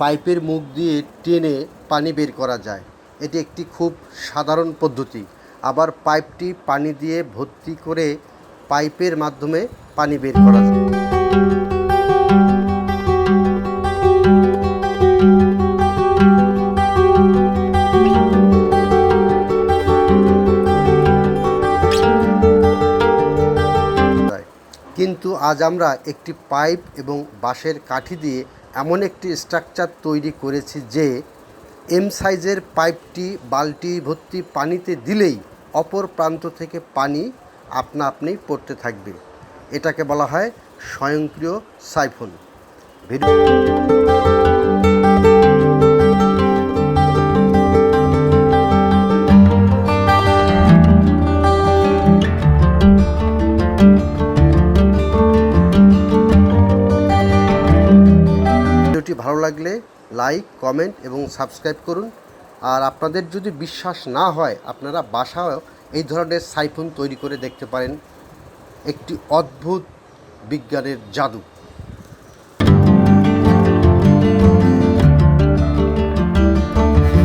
পাইপের মুখ দিয়ে টেনে পানি বের করা যায় এটি একটি খুব সাধারণ পদ্ধতি আবার পাইপটি পানি দিয়ে ভর্তি করে পাইপের মাধ্যমে পানি বের করা যায়। কিন্তু আজ আমরা একটি পাইপ এবং বাঁশের কাঠি দিয়ে এমন একটি স্ট্রাকচার তৈরি করেছি যে এম সাইজের পাইপটি বালতি ভর্তি পানিতে দিলেই অপর প্রান্ত থেকে পানি আপনা আপনি পড়তে থাকবে। এটাকে বলা হয় স্বয়ংক্রিয় সাইফোন ভিডিও ভিডিওটি ভালো লাগলে লাইক, কমেন্ট এবং সাবস্ক্রাইব করুন। আর আপনাদের যদি বিশ্বাস না হয়, আপনারা বাসায় এই ধরনের সাইফোন তৈরি করে দেখতে পারেন। একটি অদ্ভুত বিজ্ঞানের জাদু।